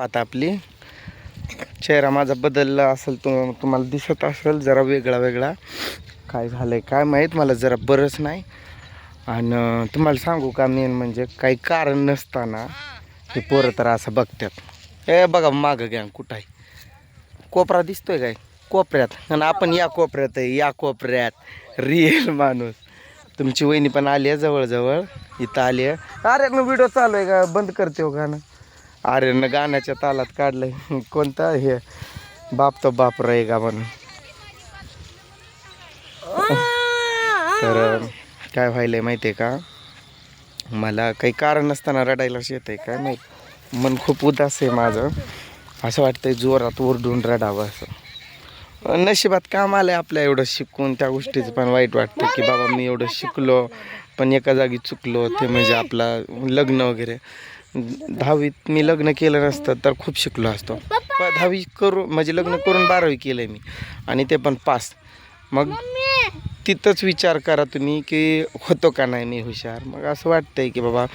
पाहता आपली. चेहरा माझा बदलला असेल तो तुम्हाला दिसत असेल जरा वेगळा वेगळा. काय झालं आहे काय माहीत मला जरा बरंच नाही. आणि तुम्हाला सांगू का मेन म्हणजे काही कारण नसताना हे पोरं तर असं बघतात. हे बघा मागं घ्या कुठं आहे? कोपरा दिसतोय काय? कोपऱ्यात. आणि आपण या कोपऱ्यात आहे या कोपऱ्यात. रिअल माणूस. तुमची वहिनी पण आली आहे जवळजवळ. इथं आली आहे. अरे व्हिडिओ चालू आहे का? बंद करते हो गाणं. अरे न गाण्याच्या तालात काढलंय. कोणता? हे बाप तो बाप रे गा म्हणून. तर काय व्हायलंय माहिती आहे का? मला काही कारण नसताना रडायलाच येत आहे काय माहीत मन खूप उदास आहे माझं. असं वाटतंय जोरात ओरडून रडावं असं. नशिबात काम आलंय आपल्या एवढं शिकून. त्या गोष्टीचं पण वाईट वाटतं की बाबा मी एवढं शिकलो पण एका जागी चुकलो. ते म्हणजे आपला लग्न वगैरे. दहावीत मी लग्न केलं नसतं तर खूप शिकलो असतो. दहावी करू म्हणजे लग्न करून बारावी केलं मी. आणि ते पण पास. मग तिथंच विचार करा तुम्ही की होतो का नाही मी हुशार? मग असं वाटतंय की बाबा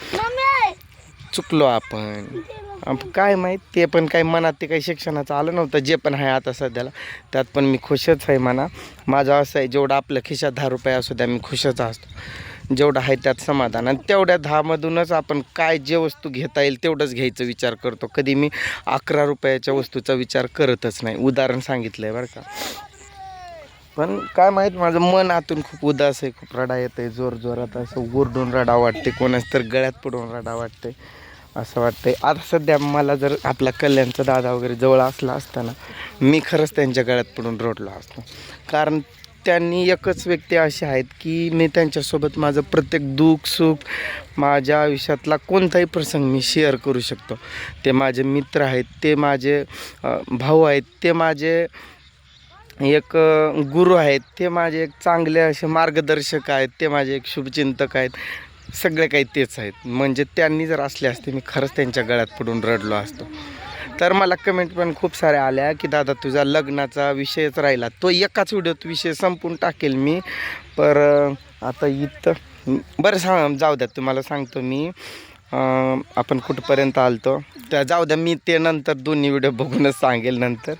चुकलो आपण. आप- काय माहीत? ते पण काही मनात ते काही शिक्षणाचं आलं नव्हतं. जे पण आहे आता सध्याला त्यात पण मी खुशच आहे म्हणा. माझं असं आहे जेवढं आपल्या खिशात दहा रुपये असू द्या मी खुशच असतो. जेवढं आहे त्यात समाधान. आणि तेवढ्या दहामधूनच आपण काय जे वस्तू घेता येईल तेवढंच घ्यायचा विचार करतो. कधी मी अकरा रुपयाच्या वस्तूचा विचार करतच नाही. उदाहरण सांगितलं आहे बरं का. पण काय माहीत माझं मन आतून खूप उदास आहे खूप रडा येत आहे जोर जोरात असं ओरडून रडा वाटते कोणाच तर गळ्यात पडून रडा वाटते असं वाटतंय. आता सध्या मला जर आपला कल्याणचा दादा वगैरे जवळ असला असताना मी खरंच त्यांच्या गळ्यात पडून रडलो असतो. कारण त्यांनी एकच व्यक्ती अशी आहेत की मी त्यांच्यासोबत माझं प्रत्येक दुःख सुख माझ्या आयुष्यातला कोणताही प्रसंग मी शेअर करू शकतो. ते माझे मित्र आहेत ते माझे भाऊ आहेत ते माझे एक गुरु आहेत ते माझे एक चांगले असे मार्गदर्शक आहेत ते माझे एक शुभचिंतक आहेत सगळे काही तेच आहेत. म्हणजे त्यांनी जर असले असते मी खरंच त्यांच्या गळ्यात पडून रडलो असतो. तर मला कमेंट पण खूप साऱ्या आल्या की दादा तुझा लग्नाचा विषयच राहिला. तो एकाच व्हिडिओत विषय संपून टाकेल मी. पर आता इथं बरं सांग जाऊ द्या तुम्हाला सांगतो मी. आपण कुठपर्यंत आलतो? त्या जाऊ द्या मी ते नंतर दोन्ही व्हिडिओ बघूनच सांगेल नंतर.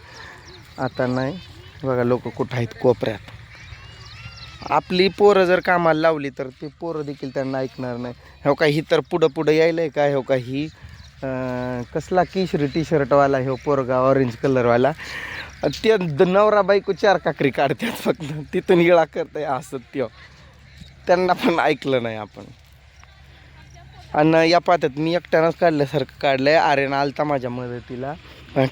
आता नाही. बघा लोक कुठं आहेत कोपऱ्यात. आपली पोरं जर कामाला लावली तर ते पोरं देखील त्यांना ऐकणार नाही. हो का ही तर पुढं पुढं यायलं आहे का? हो का ही कसला केशरी टी शर्टवाला हे पोरगा ऑरेंज कलरवाला ते नवरा बायको चार काकरी काढतात फक्त. तिथून इळा करताय असं त्यो त्यांना पण ऐकलं नाही आपण. आणि या पात्यात मी एकट्यानंच काढल्यासारखं काढलं आहे आर्यन आलता माझ्या मदतीला.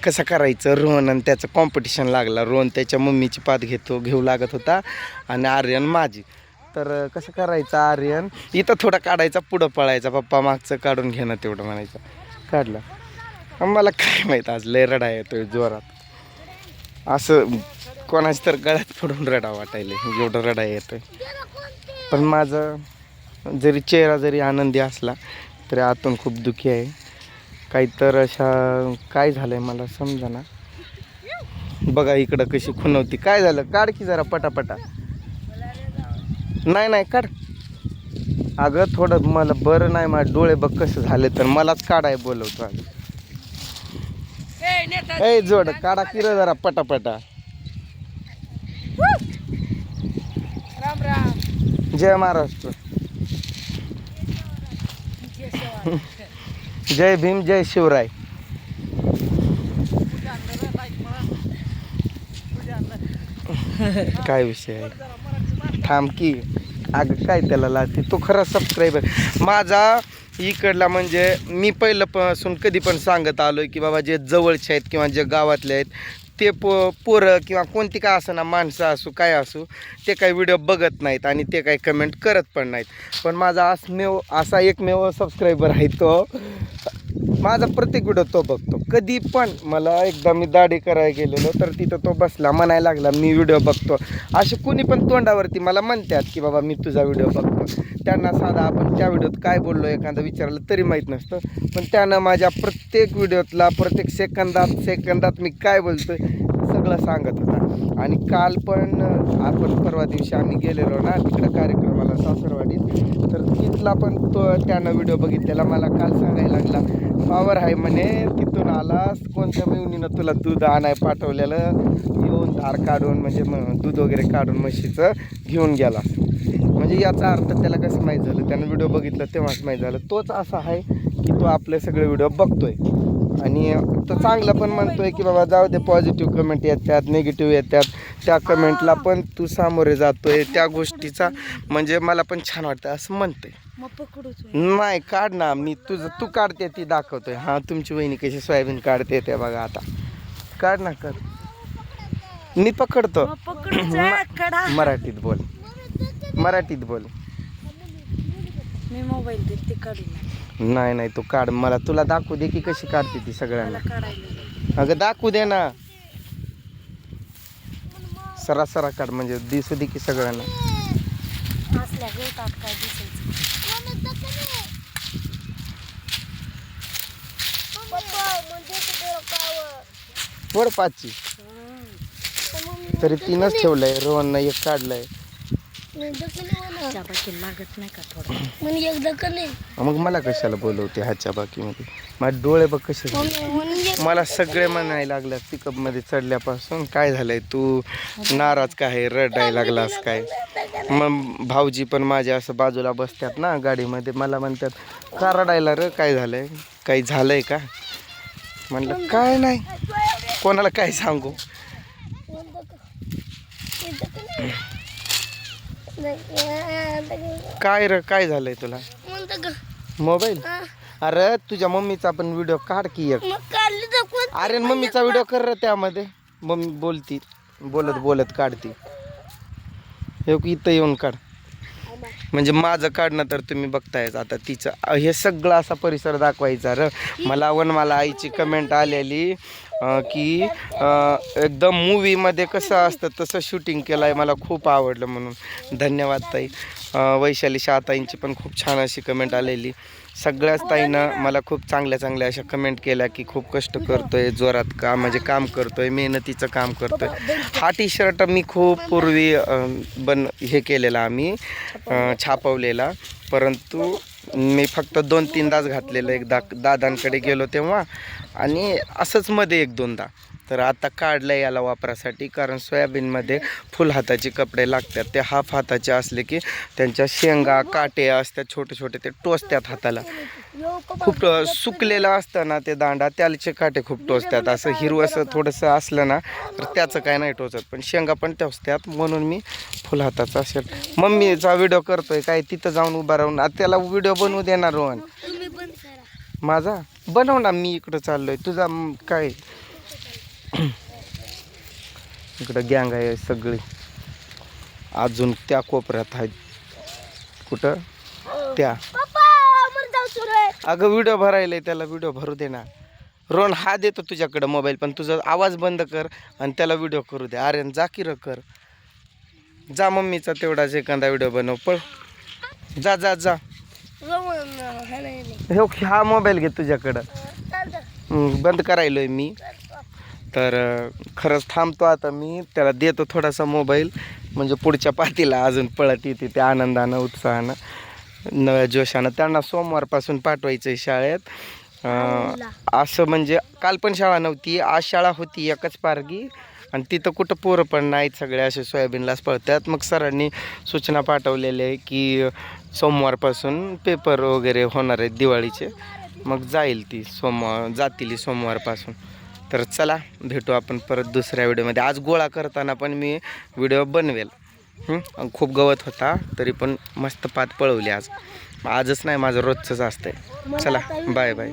कसं करायचं? रोहन आणि त्याचं कॉम्पिटिशन लागला. रोहन त्याच्या मम्मीची पात घेतो घेऊ लागत होता. आणि आर्यन माझी. तर कसं करायचं आर्यन? इथं थोडा काढायचा पुढं पळायचा. पप्पा मागचं काढून घेणं तेवढं म्हणायचं. काढलं. मला काय माहीत आज लय रडा येतोय जोरात. असं कोणाच तर गळ्यात पडून रडा वाटायले एवढं रडा येतोय. पण माझं जरी चेहरा जरी आनंदी असला तरी आतून खूप दुःखी आहे. काही तर अशा काय झालंय मला समजा ना बघा इकडं कशी खुनवती काय झालं? काढ की जरा पटापटा. नाही नाही काढ. अगं थोडं मला बरं नाही माझे डोळे बघ कसं झाले तर. मलाच काढाय बोलवतो ए जोड काढा किर जरा पटापटा. राम राम जय महाराष्ट्र. जय भीम जय शिवराय. काय विषय आहे? थांब की. अगं काय त्याला लागते तो खरा सबस्क्रायबर माझा इकडला म्हणजे मी पहिल्यापासून कधी पण सांगत आलो आहे की बाबा जे जवळचे आहेत किंवा जे गावातले आहेत ते पो पोरं किंवा कोणती काय असं ना माणसं असू काय असू ते काही व्हिडिओ बघत नाहीत आणि ते काही कमेंट करत पण नाहीत. पण माझा असमेव असा एकमेव सबस्क्रायबर आहे तो. माझा प्रत्येक व्हिडिओ तो बघतो. कधी पण मला एकदा मी दाढी करायला गेलेलो तर तिथं तो बसला म्हणायला लागला मी व्हिडिओ बघतो. असे कुणी पण तोंडावरती मला म्हणतात की बाबा मी तुझा व्हिडिओ बघतो. त्यांना साधा आपण त्या व्हिडिओत काय बोललो एखादा विचारलं तरी माहीत नसतं. पण त्यानं माझ्या प्रत्येक व्हिडिओतला प्रत्येक सेकंदात सेकंदात मी काय बोलतो सगळं सांगत होता. आणि काल पण आपण परवा दिवशी आम्ही गेलेलो ना तिकडं कार्यक्रमाला सासरवाडीत. तर तिथला पण तो त्यानं व्हिडिओ बघितलेला मला काल सांगायला लागला पावर आहे म्हणे तिथून आलास कोणत्या मिळून तुला दूध आणाय पाठवलेलं? येऊन धार काढून म्हणजे मग दूध वगैरे काढून म्हशीचं घेऊन गेला. म्हणजे याचा अर्थ त्याला कसं माहीत झालं? त्यानं व्हिडिओ बघितलं तेव्हाच माहीत झालं. तोच असा आहे की तो आपले सगळे व्हिडिओ बघतोय. आणि तो चांगला पण म्हणतोय की बाबा जाऊ दे पॉझिटिव्ह कमेंट येतात निगेटिव्ह येतात त्या कमेंटला पण तू सामोरे जातोय त्या गोष्टीचा. म्हणजे मला पण छान वाटतं असं म्हणतोय. मग पकडूच नाही काढ ना मी. तुझं तू काढते ती दाखवतोय. हा तुमची वहिनी कशी सोयाबीन काढते ते बघा आता. काढ ना कर. मी पकडतो. मग पकडूच कडा मराठीत बोल. मराठीत बोल. मी मोबाईल देते काढून नाही नाही तू काढ. मला तुला दाखवू दे की कशी काढते ती मला सगळ्यांना काढायला अगं दाखवू दे ना. सरा सरा काढ म्हणजे दिसू दे की सगळ्यांना. असल्या वर पाचची तरी तीनच ठेवलंय रोहननं एक काढलंय. त्या बाकी लागत नाही का थोडं? म्हणे एकदा का नाही मग मला कशाला बोलवते हातच्या बाकीमध्ये? माझे डोळे बघ कसे झाले. एक मला सगळे म्हणायला लागल्या पिकअपमध्ये चढल्यापासून. काय झालंय तू? नाराज काय रडायला लागलास काय? मग भाऊजी पण माझ्या असं बाजूला बसतात ना गाडीमध्ये. मला म्हणतात का रडायला र? काय झालंय? काही झालंय का? म्हणलं काय नाही. कोणाला काय सांगू? काय र काय झालंय तुला? मोबाईल. अरे तुझ्या मम्मीचा पण व्हिडिओ काढ की एक. अरे मम्मीचा व्हिडिओ कर रे त्यामध्ये. मम्मी बोलती बोलत बोलत काढती. हे इथं येऊन काढ. म्हणजे माझं काढणं तर तुम्ही बघतायच. आता तिचं हे सगळं असा परिसर दाखवायचा र. मला वन मला आईची कमेंट आलेली. की एकदम मूवीमध्ये कसं असतं तसं शूटिंग केलं आहे मला खूप आवडलं म्हणून. धन्यवाद ताई. वैशाली शाहताईंची पण खूप छान अशी कमेंट आलेली. सगळ्याच ताईनं मला खूप चांगल्या चांगल्या अशा कमेंट केल्या की खूप कष्ट करतोय जोरात काम म्हणजे काम करतोय मेहनतीचं काम करतोय. हा टी शर्ट मी खूप पूर्वी बन हे केलेला आम्ही छापवलेला. परंतु मी फक्त दोन तीनदाच घातलेलं एकदा दादांकडे गेलो तेव्हा. आणि असंच मध्ये एक दोनदा. तर आता काढलं याला वापरासाठी कारण सोयाबीनमध्ये फुल हाताचे कपडे लागतात. ते हाफ हाताचे असले की त्यांच्या शेंगा काटे असतात छोटे छोटे ते टोचतात हाताला. खूप अ, सुकलेलं असतं ना ते दांडा. त्याचे काटे खूप टोचतात. असं हिरवंसं थोडंसं असलं ना तर त्याचं काय नाही टोचत. पण शेंगा पण टोचतात. म्हणून मी फुल हाताचा शर्ट मम्मीचा व्हिडिओ करतोय. काय तिथं जाऊन उभा राहून. त्याला व्हिडिओ बनवू देणार रोहन. माझा? बनव ना. मी इकडं चाललोय. तुझा काय? इकडं गँग आहे सगळी. अजून त्या कोपऱ्यात आहेत. कुठं? त्या पप्पा मला जाऊ सुरू आहे अगं व्हिडिओ भरायला त्याला व्हिडिओ भरू दे ना. रोन हा देतो तुझ्याकडं मोबाईल पण तुझा आवाज बंद कर आणि त्याला व्हिडिओ करू दे. आर्यन जा की कर. जा मम्मीचा तेवढाच एखादा व्हिडिओ बनव पळ. जा जा जा. हो हा मोबाईल घे तुझ्याकडं. बंद करायलोय मी. तर खरंच थांबतो आता मी. त्याला देतो थोडासा मोबाईल म्हणजे पुढच्या पातीला अजून पळत येते त्या आनंदानं उत्साहानं. नव्या जोशानं त्यांना सोमवारपासून पाठवायचं आहे शाळेत असं म्हणजे काल पण शाळा नव्हती आज शाळा होती एकच पारगी. आणि तिथं कुठं पोरं पण नाहीत सगळे असे सोयाबीनलाच पळतात. मग सरांनी सूचना पाठवलेल्या आहे की सोमवारपासून पेपर वगैरे होणार आहेत दिवाळीचे. मग जाईल ती सोमवार जातील सोमवारपासून. तर चला भेटू आपण परत दुसऱ्या व्हिडिओमध्ये. आज गोळा करताना पण मी व्हिडिओ बनवेल. खूप गवत होता तरी पण मस्त पात पळवली आज. आजच नाही माझं रोजचंच असतंय. चला बाय बाय.